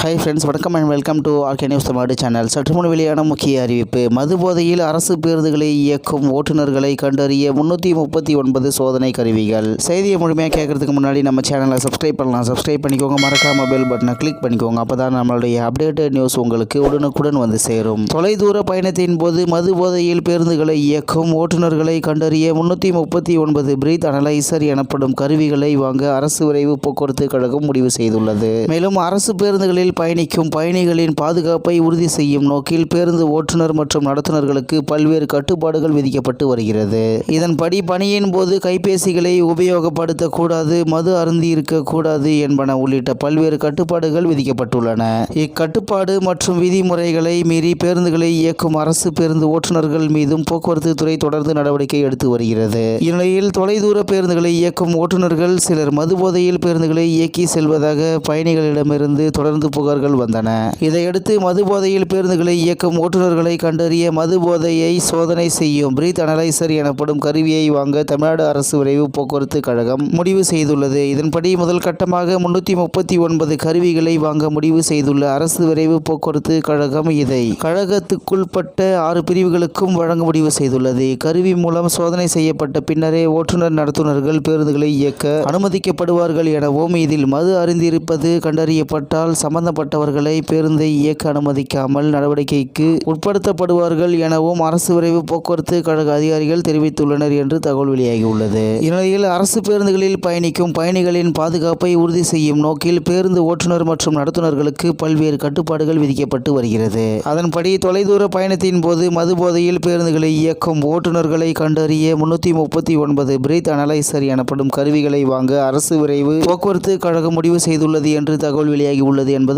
Hi friends வணக்கம் and welcome to RK news Tamil Nadu channel சற்று முன் வெளியான முக்கிய அறிவிப்பு. மது போதையில் அரசு பேருந்துகளை இயக்கும் ஓட்டுநர்களை கண்டறிய முன்னூற்றி முப்பத்தி ஒன்பது சோதனை கருவிகள். செய்தியை முழுமையாக கேட்கறதுக்கு முன்னாடி நம்ம சேனலை சப்ஸ்கிரைப் பண்ணலாம். சப்ஸ்கிரைப் பண்ணிக்கோங்க. மறக்காம பெல் பட்டனை கிளிக் பண்ணிக்கோங்க. அப்போ தான் நம்மளுடைய அப்டேட்டட் நியூஸ் உங்களுக்கு உடனுக்குடன் வந்து சேரும். தொலைதூர பயணத்தின் போது மது போதையில் பேருந்துகளை இயக்கும் ஓட்டுநர்களை கண்டறிய முன்னூற்றி முப்பத்தி ஒன்பது பிரீத் அனலைசர் எனப்படும் கருவிகளை வாங்க அரசு விரைவு போக்குவரத்து கழகம் முடிவு செய்துள்ளது. மேலும் அரசு பேருந்துகளில் பயணிக்கும் பயணிகளின் பாதுகாப்பை உறுதி செய்யும் நோக்கில் பேருந்து ஓட்டுநர் மற்றும் நடத்துனர்களுக்கு பல்வேறு கட்டுப்பாடுகள் விதிக்கப்பட்டு வருகிறது. இதன்படி பணியின் போது கைபேசிகளை உபயோகப்படுத்தக்கூடாது மது அருந்தி இருக்கக்கூடாது என்பன உள்ளிட்ட பல்வேறு கட்டுப்பாடுகள் விதிக்கப்பட்டுள்ளன. இக்கட்டுப்பாடு மற்றும் விதிமுறைகளை மீறி பேருந்துகளை இயக்கும் அரசு பேருந்து ஓட்டுநர்கள் மீதும் போக்குவரத்து துறை தொடர்ந்து நடவடிக்கை எடுத்து வருகிறது. இந்நிலையில் தொலைதூர பேருந்துகளை இயக்கும் ஓட்டுநர்கள் சிலர் மது போதையில் பேருந்துகளை இயக்கி செல்வதாக பயணிகளிடமிருந்து தொடர்ந்து புகார்கள் வந்தன. இதையடுத்து மது போதையில் பேருந்துகளை இயக்கும் ஓட்டுநர்களை கண்டறிய மது போதையை சோதனை செய்யும் பிரீத் அனலைசர் எனப்படும் கருவியை வாங்க தமிழ்நாடு அரசு விரைவு போக்குவரத்து கழகம் முடிவு செய்துள்ளது. இதன்படி முதல் கட்டமாக முன்னூற்றி முப்பத்தி ஒன்பது கருவிகளை வாங்க முடிவு செய்துள்ள அரசு விரைவு போக்குவரத்து கழகம் இதை. கழகத்துக்குள்பட்ட ஆறு பிரிவுகளுக்கும் வழங்க முடிவு செய்துள்ளது. கருவி மூலம் சோதனை செய்யப்பட்ட பின்னரே ஓட்டுநர் நடத்துனர்கள் பேருந்துகளை இயக்க அனுமதிக்கப்படுவார்கள் எனவும் இதில் மது அறிந்திருப்பது கண்டறியப்பட்டால் சம்பந்தப்பட்டவர்களை பேருந்தை இயக்க அனுமதிக்காமல் நடவடிக்கைக்கு உட்படுத்தப்படுவார்கள் எனவும் அரசு விரைவு போக்குவரத்து கழக அதிகாரிகள் தெரிவித்துள்ளனர் என்று தகவல் வெளியாகியுள்ளது. இந்நிலையில் அரசு பேருந்துகளில் பயணிக்கும் பயணிகளின் பாதுகாப்பை உறுதி செய்யும் நோக்கில் பேருந்து ஓட்டுநர் மற்றும் நடத்துனர்களுக்கு பல்வேறு கட்டுப்பாடுகள் விதிக்கப்பட்டு வருகிறது. அதன்படி தொலைதூர பயணத்தின் போது மது போதையில் பேருந்துகளை இயக்கும் ஓட்டுநர்களை கண்டறிய முன்னூற்றி முப்பத்தி ஒன்பது பிரீத் அனலைசர் எனப்படும் கருவிகளை வாங்க அரசு விரைவு போக்குவரத்து கழகம் முடிவு செய்துள்ளது என்று தகவல் வெளியாகி உள்ளது என்பது